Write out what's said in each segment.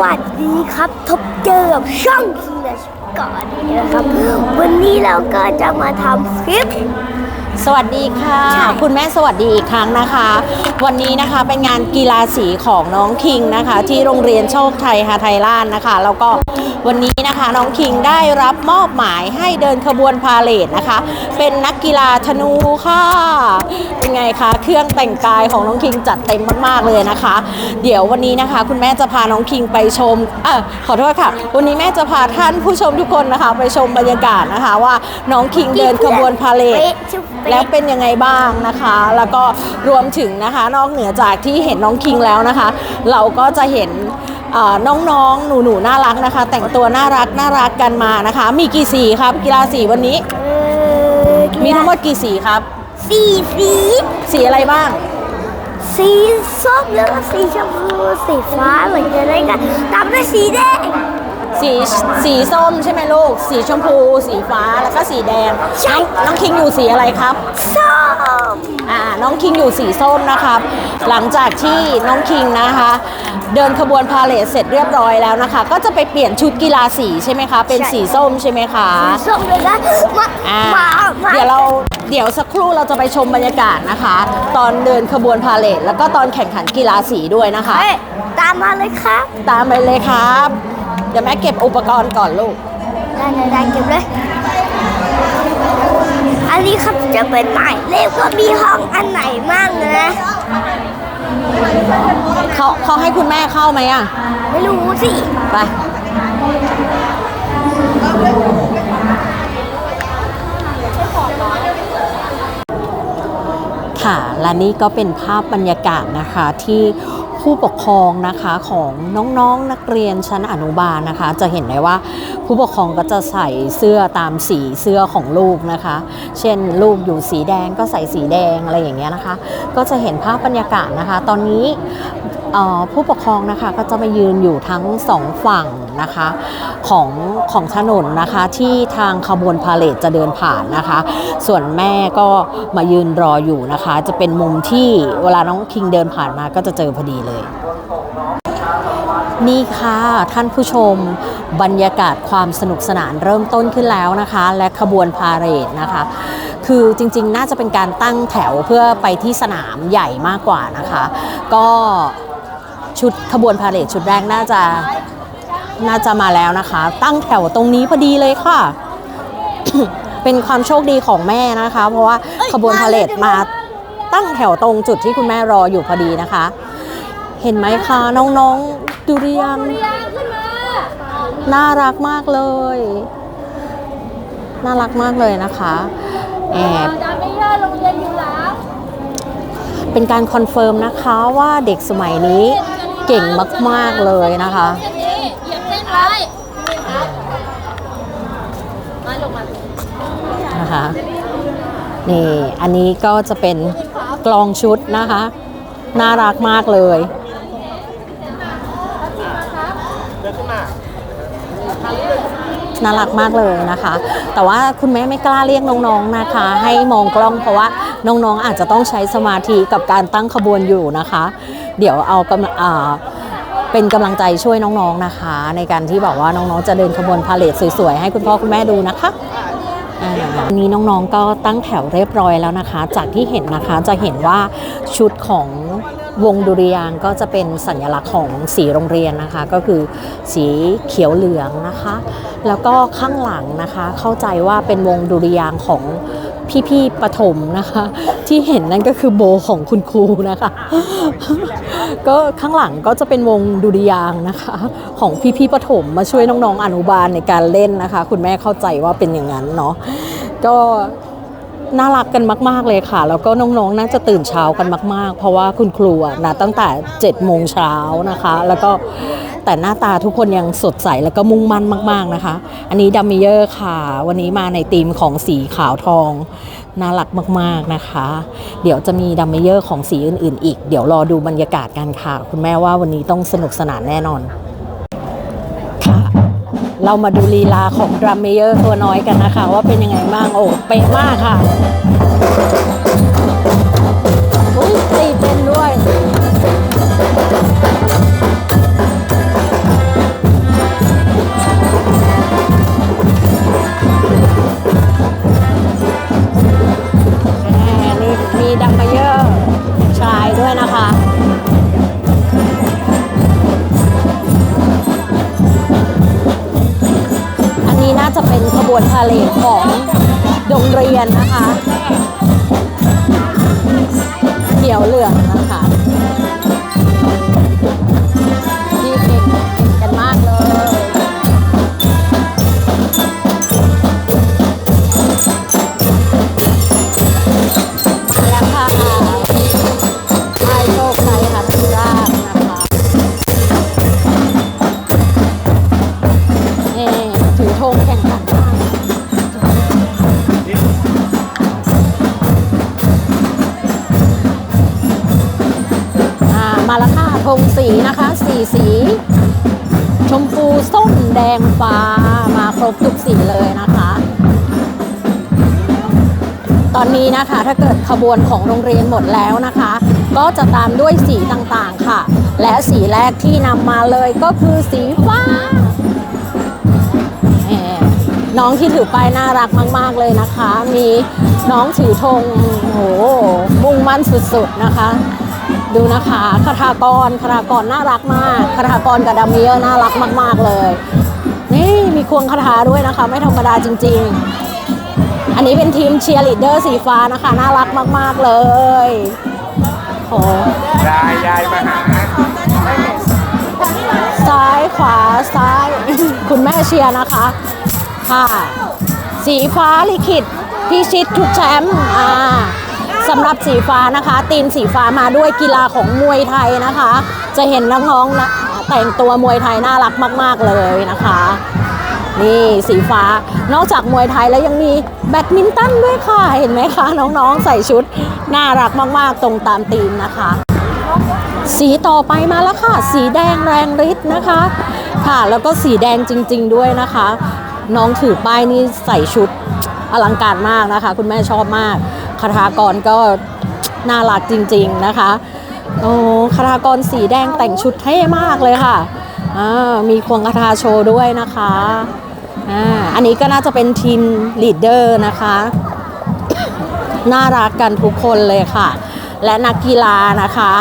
วัสดีครับทบเจอกับช่องคิงเลชก่อนนี้นะครับ วันนี้เราก็จะมาทำคลิป สวัสดีค่ะ ใช่ คุณแม่สวัสดีอีกครั้งนะคะ วันนี้นะคะเป็นงานกีฬาสีของน้องคิงนะคะ ที่โรงเรียนโชคไทยฮาไทยล้านนะคะ แล้วก็ วันนี้นะคะน้องคิงได้รับมอบหมายให้เดินขบวนพาเลทนะคะ เป็นนักกีฬาธนูค่ะเป็นไงคะเครื่องแต่งกายของน้องคิงจัดเต็มมากๆเลยนะคะ เดี๋ยววันนี้นะคะ คุณแม่จะพาน้องคิงไปชมเออขอโทษค่ะ วันนี้แม่จะพาท่านผู้ชมทุกคนนะคะ ไปชมบรรยากาศนะคะว่าน้องคิงเดินขบวนพาเลทแล้วเป็นยังไงบ้างนะคะ แล้วก็รวมถึงนะคะ นอกเหนือจากที่เห็นน้องคิงแล้วนะคะ เราก็จะเห็น น้องๆ หนูๆน่ารักนะคะ แต่งตัวน่ารักน่ารักกันมานะคะ มีกี่สีครับ กีฬาสีวันนี้ เออมีทั้งหมดกี่สีครับ สี่สีสีอะไรบ้าง สีส้มแล้วก็สีชมพูสีฟ้าเหมือนกันเลยกันตามด้วยสีแดง สีสีส้มใช่ไหมลูก สีชมพู สีฟ้าแล้วก็สีแดงใช่น้องน้องคิงอยู่สีอะไรครับ ส้มอ่าน้องคิงอยู่สีส้มนะครับ หลังจากที่น้องคิงนะคะ เดินขบวนพาเลทเสร็จเรียบร้อยแล้วนะคะ ก็จะไปเปลี่ยนชุดกีฬาสีใช่ไหมคะ เป็นสีส้มใช่ไหมคะสีส้มเลยนะมาอ่ามามาเดี๋ยวเราเดี๋ยวสักครู่เราจะไปชมบรรยากาศนะคะ ตอนเดินขบวนพาเลทแล้วก็ตอนแข่งขันกีฬาสีด้วยนะคะเฮ้ยตามมาเลยครับ ตามไปเลยครับ เดี๋ยวแม่เก็บอุปกรณ์ก่อนลูก ได้ได้ได้เก็บเลย อันนี้ครับจะเป็นหมายเลขว่ามีห้องอันไหนมั่งนะเขาเขาให้คุณแม่เข้าไหมอะ ไม่รู้สิ ไป ค่ะ และนี่ก็เป็นภาพบรรยากาศนะคะที่ ผู้ปกครองนะคะของน้องๆนนักเรียนชั้นอนุบาลนะคะ จะเห็นได้ว่าผู้ปกครองก็จะใส่เสื้อตามสีเสื้อของลูกนะคะ เช่นลูกอยู่สีแดงก็ใส่สีแดงอะไรอย่างเงี้ยนะคะ ก็จะเห็นภาพบรรยากาศนะคะ ตอนนี้ ผู้ปกครองนะคะก็จะมายืนอยู่ทั้งสองฝั่งนะคะของของถนนนะคะที่ทางขบวนพาเลทจะเดินผ่านนะคะ ส่วนแม่ก็มายืนรออยู่นะคะ จะเป็นมุมที่เวลาน้องคิงเดินผ่านมาก็จะเจอพอดีเลยนี่ค่ะท่านผู้ชมบรรยากาศความสนุกสนานเริ่มต้นขึ้นแล้วนะคะ และขบวนพาเหรดนะคะ คือจริงๆ น่าจะเป็นการตั้งแถวเพื่อไปที่สนามใหญ่มากกว่านะคะ ก็ ชุดขบวนพาเหรดชุดแรกน่าจะน่าจะมาแล้วนะคะ ตั้งแถวตรงนี้พอดีเลยค่ะ เป็นความโชคดีของแม่นะคะ เพราะว่าขบวนพาเหรดมาตั้งแถวตรงจุดที่คุณแม่รออยู่พอดีนะคะ เห็นไหมคะน้องๆดูเรียงน่ารักมากเลย น่ารักมากเลยนะคะแอบเเป็นการคอนเฟิร์มนะคะว่าเด็กสมัยนี้เก่งมาก ๆ เลยนะคะเหยียบเส้นไว้นะคะนี่อันนี้ก็จะเป็นกลองชุดนะคะ น่ารักมากเลย น่ารักมากเลยนะคะ แต่ว่าคุณแม่ไม่กล้าเรียกน้องๆนะคะ ให้มองกล้องเพราะว่าน้องๆอาจจะต้องใช้สมาธิกับการตั้งขบวนอยู่นะคะ เดี๋ยวเอากำอ่าเป็นกำลังใจช่วยน้องๆนะคะ ในการที่บอกว่าน้องๆจะเดินขบวนพาเลทสวยๆ ให้คุณพ่อคุณแม่ดูนะคะอันนี้น้องๆก็ตั้งแถวเรียบร้อยแล้วนะคะ จากที่เห็นนะคะจะเห็นว่าชุดของ วงดุริยางก็จะเป็นสัญลักษณ์ของสีโรงเรียนนะคะ ก็คือสีเขียวเหลืองนะคะ แล้วก็ข้างหลังนะคะ เข้าใจว่าเป็นวงดุริยางของพี่ๆประถมนะคะ ที่เห็นนั่นก็คือโบของคุณครูนะคะ ก็ข้างหลังก็จะเป็นวงดุริยางนะคะ ของพี่ๆประถมมาช่วยน้องๆอนุบาลในการเล่นนะคะ คุณแม่เข้าใจว่าเป็นอย่างนั้นเนาะก็ น่ารักกันมาก ๆ เลยค่ะ แล้วก็น้องๆ น่าจะตื่นเช้ากันมาก ๆ เพราะว่าคุณครูอะนะตั้งแต่7จ็ดโมงเช้านะคะ แล้วก็แต่หน้าตาทุกคนยังสดใสแล้วก็มุ่งมั่นมาก ๆนะคะ อันนี้ดัมเมเยอร์ค่ะ วันนี้มาในธีมของสีขาวทองน่ารักมาก ๆ นะคะ เดี๋ยวจะมีดัมเมเยอร์ของสีอื่น ๆ อีก เดี๋ยวรอดูบรรยากาศกันค่ะ คุณแม่ว่าวันนี้ต้องสนุกสนานแน่นอน เรามาดูลีลาของดรัมเมเยอร์ตัวน้อยกันนะคะ ว่าเป็นยังไงบ้างโอ้เป๊ะมากค่ะ วนพาเลทของโรงเรียนนะคะ เขียวเหลืองนะคะ นี้นะคะ ถ้าเกิดขบวนของโรงเรียนหมดแล้วนะคะ ก็จะตามด้วยสีต่างๆค่ะ และสีแรกที่นำมาเลยก็คือสีฟ้าแหมน้องที่ถือป้ายน่ารักมาก ๆ เลยนะคะ มีน้องถือธงโอ้โหมุ่งมั่นสุด ๆ นะคะ ดูนะคะคาถากรคาถากรน่ารักมากคาถากรกับดัมเมียน่ารักมาก ๆ เลย นี่มีควงคาถาด้วยนะคะ ไม่ธรรมดาจริง ๆ อันนี้เป็นทีมเชียร์ลีดเดอร์สีฟ้านะคะ น่ารักมาก ๆ เลยโอ้ยายยายมาหาซ้ายขวาซ้าย คุณแม่เชียร์นะคะ ค่ะ สีฟ้าลิขิตพิชิตทุกแชมป์อ่าสำหรับสีฟ้านะคะทีมสีฟ้ามาด้วยกีฬาของมวยไทยนะคะ จะเห็นน้องๆนะแต่งตัวมวยไทยน่ารักมาก ๆ เลยนะคะ นี่สีฟ้านอกจากมวยไทยแล้วยังมีแบดมินตันด้วยค่ะ เห็นไหมคะ น้องๆ ใส่ชุด น่ารักมากๆ ตรงตามธีมนะคะ สีต่อไปมาแล้วค่ะ สีแดงแรงฤทธิ์นะคะ ค่ะแล้วก็สีแดงจริง ๆ ด้วยนะคะ น้องถือป้ายนี่ใส่ชุดอลังการมากนะคะ คุณแม่ชอบมากคาถากรก็น่ารักจริง ๆนะคะโอ้คาถากรสีแดงแต่งชุดเท่มากเลยค่ะ มีควงคาถาโชว์ด้วยนะคะอ่าอันนี้ก็น่าจะเป็นทีมลีดเดอร์นะคะ น่ารักกันทุกคนเลยค่ะ และนักกีฬานะคะ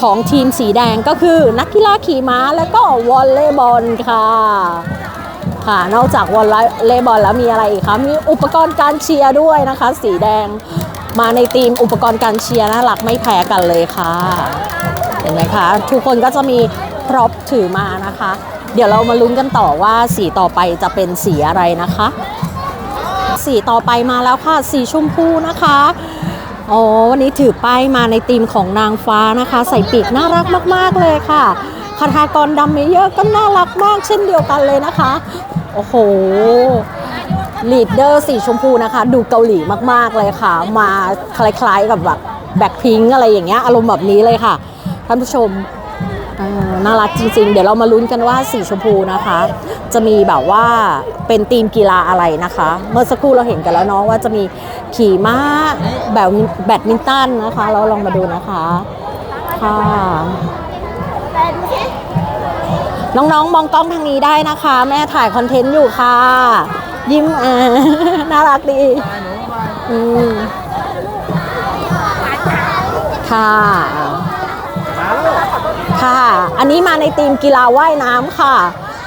ของทีมสีแดงก็คือนักกีฬาขี่ม้าแล้วก็วอลเลย์บอลค่ะค่ะนอกจากวอลเลย์บอลแล้วมีอะไรอีกคะมีอุปกรณ์การเชียร์ด้วยนะคะ สีแดงมาในทีมอุปกรณ์การเชียร์น่ารักไม่แพ้กันเลยค่ะ เห็นไหมคะ ทุกคนก็จะมี พร็อพถือมานะคะ เดี๋ยวเรามาลุ้นกันต่อว่าสีต่อไปจะเป็นสีอะไรนะคะ สีต่อไปมาแล้วค่ะ สีชมพูนะคะอ๋อวันนี้ถือป้ายมาในธีมของนางฟ้านะคะ ใส่ปีกน่ารักมาก ๆ เลยค่ะคาถากรดำเมเยอร์ก็น่ารักมากเช่นเดียวกันเลยนะคะ โอ้โหลีดเดอร์สีชมพูนะคะ ดูเกาหลีมาก ๆ เลยค่ะ มาคล้าย ๆ กับแบบแบ็คพิงอะไรอย่างเงี้ยอารมณ์แบบนี้เลยค่ะ ท่านผู้ชม น่ารักจริง ๆ เดี๋ยวเรามาลุ้นกันว่าสีชมพูนะคะ จะมีแบบว่าเป็นทีมกีฬาอะไรนะคะ เมื่อสักครู่เราเห็นกันแล้วเนาะว่าจะมีขี่ม้าแบบแบดมินตันนะคะ เราลองมาดูนะคะค่ะน้องๆมองกล้องทางนี้ได้นะคะ แม่ถ่ายคอนเทนต์อยู่ค่ะ ยิ้มอ่าน่ารักดีอืมค่ะ ค่ะ อันนี้มาในทีมกีฬาว่ายน้ำค่ะ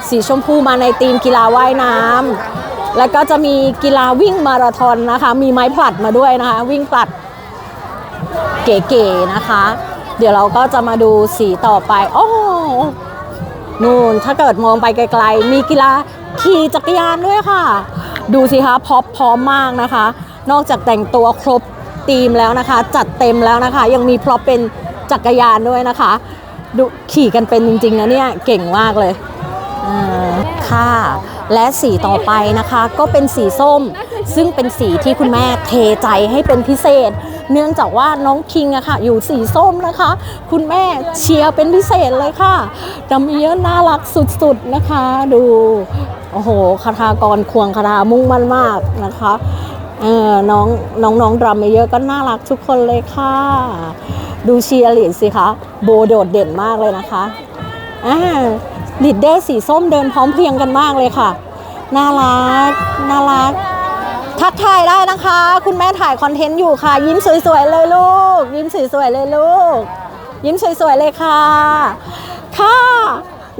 สีชมพูมาในทีมกีฬาว่ายน้ำแล้วก็จะมีกีฬาวิ่งมาราธอนนะคะ มีไม้ผลัดมาด้วยนะคะ วิ่งผลัดเก๋ๆนะคะ เดี๋ยวเราก็จะมาดูสีต่อไป โอ้นู่นถ้าเกิดมองไปไกลๆ มีกีฬาขี่จักรยานด้วยค่ะ ดูสิคะพร้อมพร้อมมากนะคะ นอกจากแต่งตัวครบทีมแล้วนะคะ จัดเต็มแล้วนะคะ ยังมีพร็อพเป็นจักรยานด้วยนะคะ ดูขี่กันเป็นจริงๆนะเนี่ยเก่งมากเลยค่ะ และสีต่อไปนะคะก็เป็นสีส้ม ซึ่งเป็นสีที่คุณแม่เทใจให้เป็นพิเศษ เนื่องจากว่าน้องคิงอะค่ะ อยู่สีส้มนะคะ คุณแม่เชียร์เป็นพิเศษเลยค่ะดำเอียน่ารักสุดๆนะคะ ดู โอ้โหคาถากรควงคาถามุ่งมั่นมากนะคะ เออน้องน้องน้องดรัมเยอะก็น่ารักทุกคนเลยค่ะ ดูเชียร์ลีดสิคะโบโดดเด่นมากเลยนะคะอ่าลีดเดอร์สีส้มเดินพร้อมเพรียงกันมากเลยค่ะ น่ารักน่ารัก ทักทายได้นะคะ คุณแม่ถ่ายคอนเทนต์อยู่ค่ะ ยิ้มสวยๆเลยลูก ยิ้มสวยๆเลยลูก ยิ้มสวยๆเลยค่ะ ค่ะ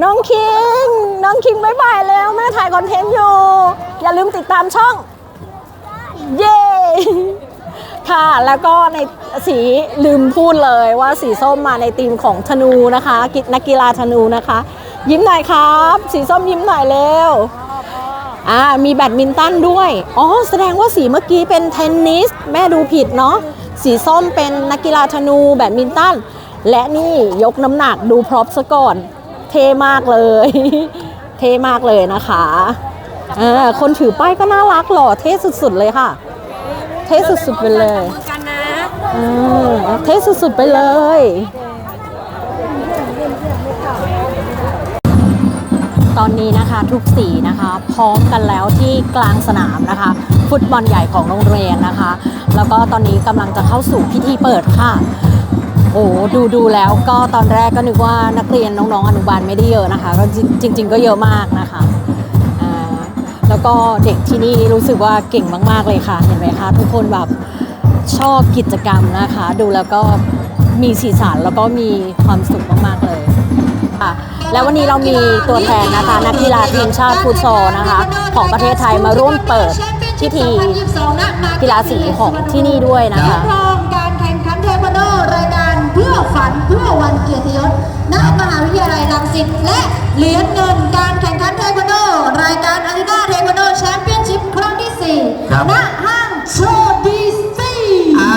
น้องคิง น้องคิงบายบายแล้วแม่ถ่ายคอนเทนต์อยู่ อย่าลืมติดตามช่อง เย้ ค่ะ แล้วก็ในสีลืมพูดเลยว่าสีส้มมาในทีมของธนูนะคะกินักกีฬาธนูนะคะ ยิ้มหน่อยครับ สีส้มยิ้มหน่อยเร็วอ่ามีแบดมินตันด้วย อ๋อ แสดงว่าสีเมื่อกี้เป็นเทนนิส แม่ดูผิดเนาะ สีส้มเป็นนักกีฬาธนูแบดมินตัน และนี่ยกน้ำหนักดูพร็อพซะก่อน เท่มากเลย เท่มากเลยนะคะ ออคนถือป้ายก็น่ารักหล่อเท่สุดๆเลยค่ะ เท่สุดๆไปเลยเออเท่สุดๆไปเลย ตอนนี้นะคะทุกสีนะคะ พร้อมกันแล้วที่กลางสนามนะคะ ฟุตบอลใหญ่ของโรงเรียนนะคะ แล้วก็ตอนนี้กำลังจะเข้าสู่พิธีเปิดค่ะโอ้ดูดูแล้วก็ตอนแรกก็นึกว่านักเรียนน้องๆอนุบาลไม่ได้เยอะนะคะก็จริง ๆ ก็เยอะมากนะคะ แล้วก็เด็กที่นี่รู้สึกว่าเก่งมาก ๆ เลยค่ะ เห็นไหมคะ ทุกคนแบบชอบกิจกรรมนะคะ ดูแล้วก็มีสีสันแล้วก็มีความสุขมาก ๆ เลยค่ะแล้ววันนี้เรามีตัวแทนนะคะ นักกีฬาทีมชาติฟุตซอลนะคะ ของประเทศไทยมาร่วมเปิดพิธีกีฬาสีของที่นี่ด้วยนะคะรับรองการแข่งขันเทควันโดรายการเพื่อฝันเพื่อวันเกียรติยศณมหาวิทยาลัยรังสิตและเหรียญเงินการแข่ง 4ณห้างโชว์ดีซีค่ะ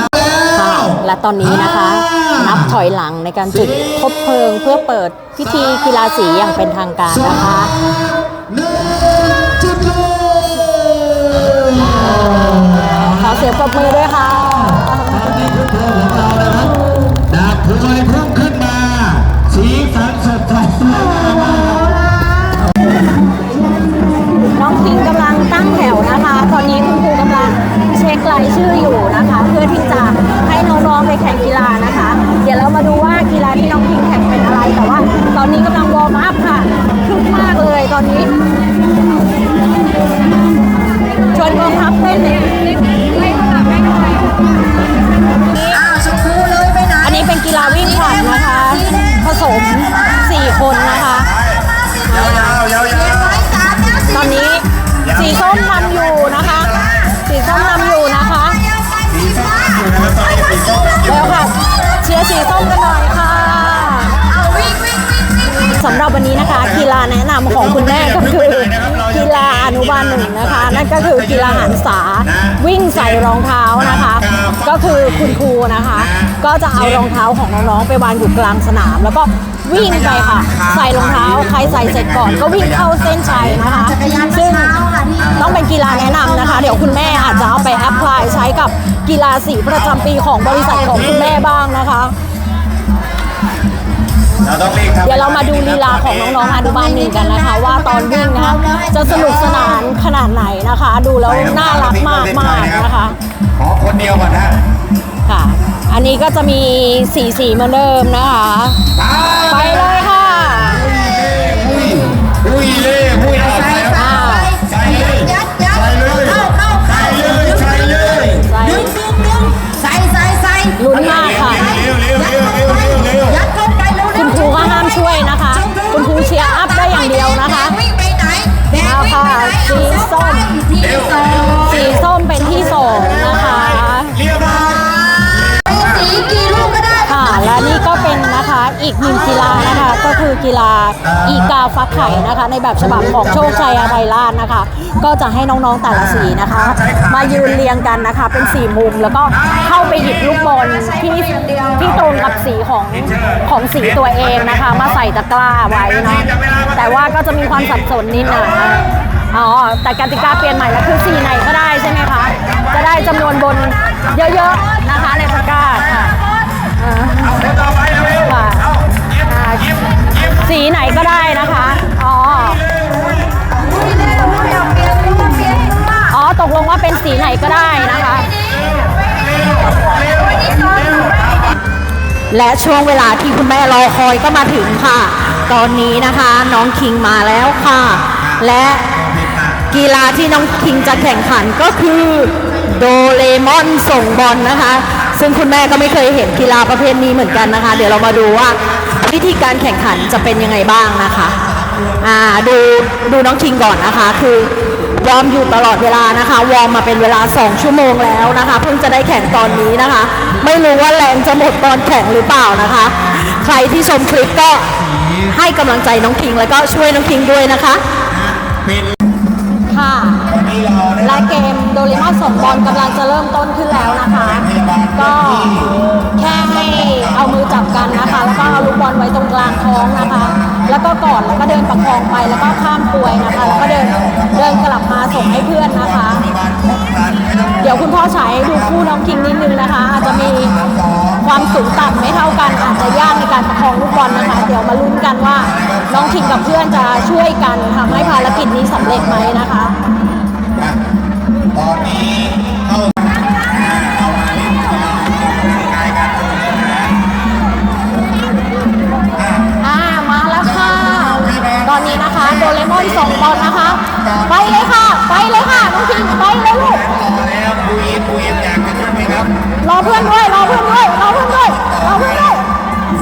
และตอนนี้นะคะ นับถอยหลังในการจุดคบเพลิงเพื่อเปิดพิธีกีฬาสีอย่างเป็นทางการนะคะจุดเลยขอเสียงปรบมือด้วยค่ะตอนนี้คือเพลิงของเรานะครับดาบพลอยพุ่งขึ้นมา สีสันสดใสสวยงามมากน้องคิงกำลังตั้งแถวนะคะ ตอนนี้ รายชื่ออยู่นะคะ เพื่อที่จะให้น้องๆไปแข่งกีฬานะคะ เดี๋ยวเรามาดูว่ากีฬาที่น้องพิงแข่งเป็นอะไร แต่ว่า ตอนนี้กำลังวอร์มอัพค่ะคึกมากเลยตอนนี้ สำหรับวันนี้นะคะกีฬาแนะนำของคุณแม่ก็คือกีฬาอนุบาลหนึ่งนะคะ นั่นก็คือกีฬาหันษาวิ่งใส่รองเท้านะคะ ก็คือคุณครูนะคะ ก็จะเอารองเท้าของน้องๆไปวางอยู่กลางสนาม แล้วก็วิ่งไปค่ะ ใส่รองเท้าใครใส่เสร็จก่อนก็วิ่งเข้าเส้นชัยนะคะซึ่งต้องเป็นกีฬาแนะนำนะคะ เดี๋ยวคุณแม่อาจจะเอาไปแอพพลายใช้กับกีฬาสีประจำปีของบริษัทของคุณแม่บ้างนะคะ เราต้องรีบครับเดี๋ยวเรามาดูลีลาของน้องๆอนุบาลหนึ่งกันนะคะ ว่าตอนวิ่งนะจะสนุกสนานขนาดไหนนะคะ ดูแล้วน่ารักมากมากๆนะคะขอคนเดียวก่อนนะค่ะ อันนี้ก็จะมีสีสีเหมือนเดิมนะคะ ไปเลยค่ะ อีกหนึ่งกีฬานะคะก็คือกีฬาอีกาฟักไข่นะคะ ในแบบฉบับของโชคชัยอะไรล่านนะคะ ก็จะให้น้องๆแต่ละสีนะคะ มายืนเรียงกันนะคะ เป็นสี่มุมแล้วก็เข้าไปหยิบลูกบอลที่ที่ตรงกับสีของของสีตัวเองนะคะ มาใส่ตะกร้าไว้นะแต่ว่าก็จะมีความสับสนนิดหน่อยอ๋อแต่กติกาเปลี่ยนใหม่แล้วคือสีไหนก็ได้ใช่ไหมคะจะได้จำนวนบนเยอะๆนะคะในตะกร้าค่ะ สีไหนก็ได้นะคะ อ๋อ อ๋อ ตกลงว่าเป็นสีไหนก็ได้นะคะ และช่วงเวลาที่คุณแม่รอคอยก็มาถึงค่ะ ตอนนี้นะคะน้องคิงมาแล้วค่ะ และกีฬาที่น้องคิงจะแข่งขันก็คือโดเรมอนส่งบอลนะคะ ซึ่งคุณแม่ก็ไม่เคยเห็นกีฬาประเภทนี้เหมือนกันนะคะ เดี๋ยวเรามาดูว่า วิธีการแข่งขันจะเป็นยังไงบ้างนะคะอ่าดูดูน้องคิงก่อนนะคะ คือวอร์มอยู่ตลอดเวลานะคะวอร์มมาเป็นเวลา 2 ชั่วโมงแล้วนะคะ เพิ่งจะได้แข่งตอนนี้นะคะ ไม่รู้ว่าแรงจะหมดตอนแข่งหรือเปล่านะคะ ใครที่ชมคลิปก็ให้กำลังใจน้องคิงแล้วก็ช่วยน้องคิงด้วยนะคะเป็นค่ะวันนี้เราได้ และเกมโดเรมอนส่งบอลกำลังจะเริ่มต้นขึ้นแล้วนะคะ ก็แค่ให้เอามือจับกันนะคะ แล้วก็เอาลูกบอลไว้ตรงกลางท้องนะคะ แล้วก็กอดแล้วก็เดินประคองไปแล้วก็ข้ามป่วยนะคะ แล้วก็เดินเดินกลับมาส่งให้เพื่อนนะคะ เดี๋ยวคุณพ่อฉายให้ดูคู่น้องคิงนิดนึงนะคะ อาจจะมีความสูงต่ำไม่เท่ากันอาจจะยากในการประคองลูกบอลนะคะ เดี๋ยวมาลุ้นกันว่าน้องคิงกับเพื่อนจะช่วยกันทำให้ภารกิจนี้สำเร็จไหมนะคะ เพื่อนด้วยรอเพื่อนด้วยรอเพื่อนด้วยรอเพื่อนด้วย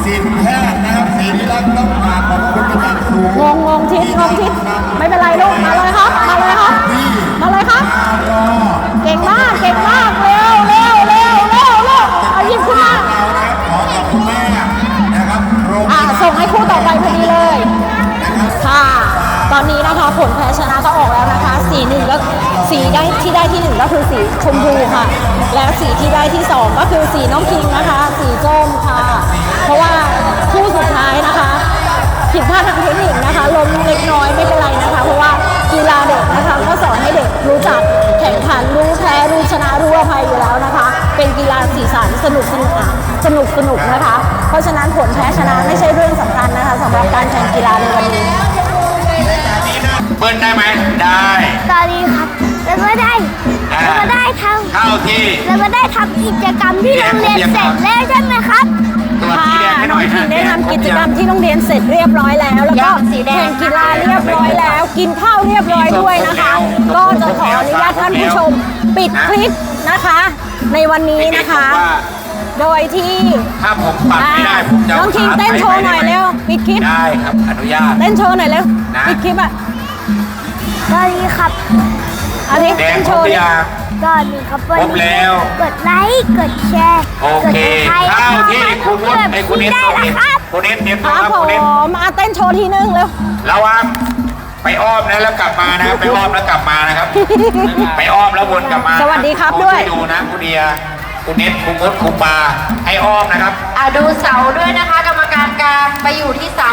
สินแพทย์นะครับศิลรักษ์ต้องกราบขอบคุณเป็นอย่างสูงงงงงทิศงงทิศไม่เป็นไรลูกมาเลยครับมาเลยครับมาเลยครับรอเก่งมากเก่งมากเร็วเร็วเร็วเร็วเร็วเอาหยิบขึ้นมาเรานะครับขอขอบคุณแม่นะครับโรงพอ่ายาบาลส่งให้คู่ต่อไปพอดีเลยค่ะ ตอนนี้นะคะผลแพ้ชนะก็ออกแล้วนะคะสีหนึ่งก็ สีได้ที่ได้ที่หนึ่งก็คือสีชมพูค่ะ และสีที่ได้ที่สองก็คือสีน้องคิงนะคะ สีส้มค่ะ เพราะว่าคู่สุดท้ายนะคะผิดพลาดทางเทคนิคนะคะล้มเล็กน้อยไม่เป็นไรนะคะ เพราะว่ากีฬาเด็กนะคะก็สอนให้เด็กรู้จักแข่งขันรู้แพ้รู้ชนะรู้อภัยอยู่แล้วนะคะ เป็นกีฬาสีสันสนุกสนุกอะสนุกสนุกนะคะ เพราะฉะนั้นผลแพ้ชนะไม่ใช่เรื่องสำคัญนะคะสำหรับการแข่งกีฬาในวันนี้เปิ้ลได้ไหมได้ ตอนนี้ครับ แล้วก็ได้แล้วก็ได้ทเข้าที่ำแล้วก็ได้ทำกิจกรรมที่โรงเรียนเสร็จแล้วใช่ไหมครับตัวสีแดงให้หน้น่อองยคิฮะงได้ทำกิจกรรมที่โรงเรียนเสร็จเรียบร้อยแล้ว แล้วก็แข่งกีฬาเรียบร้อยแล้ว กินข้าวเรียบร้อยด้วยนะคะ ก็จะขออนุญาตท่านผู้ชมปิดคลิปนะคะ ในวันนี้นะคะ โดยที่ถ้าผมปัดไม่ได้ผมจะน้องคิงเต้นโชว์หน่อยเร็วปิดคลิปได้ครับอนุญาตเต้นโชว์หน่อยเร็วนะปิดคลิปอะตอนนี้ครับ อันนี้แดเต้งนคโชรบว์หรืดิอยังตอนนี้ครับวันครบแล้ว กดไลค์กดแชร์โอกดเคติดตามเข้าที่คุณนุชไอ้คุณนิดได้คุณแล้นิวดครับคุณนิดเตรียมคตัวรับครับผคุณนิดมมาเต้นโชว์ทีนึงเร็วระวังไปอ้อมนะแล้วกลับมานะครับไปอ้อมแล้วกลับมานะครับ ไปอ้อมแล้ววนกลับมาสวัสดีครับณด้วยดูนะคุณเดียคุณนิดคุณมดคุณปาให้อ้อมนะครับ อะดูเสาด้วยนะคะ กรรมการกลางไปอยู่ที่เสา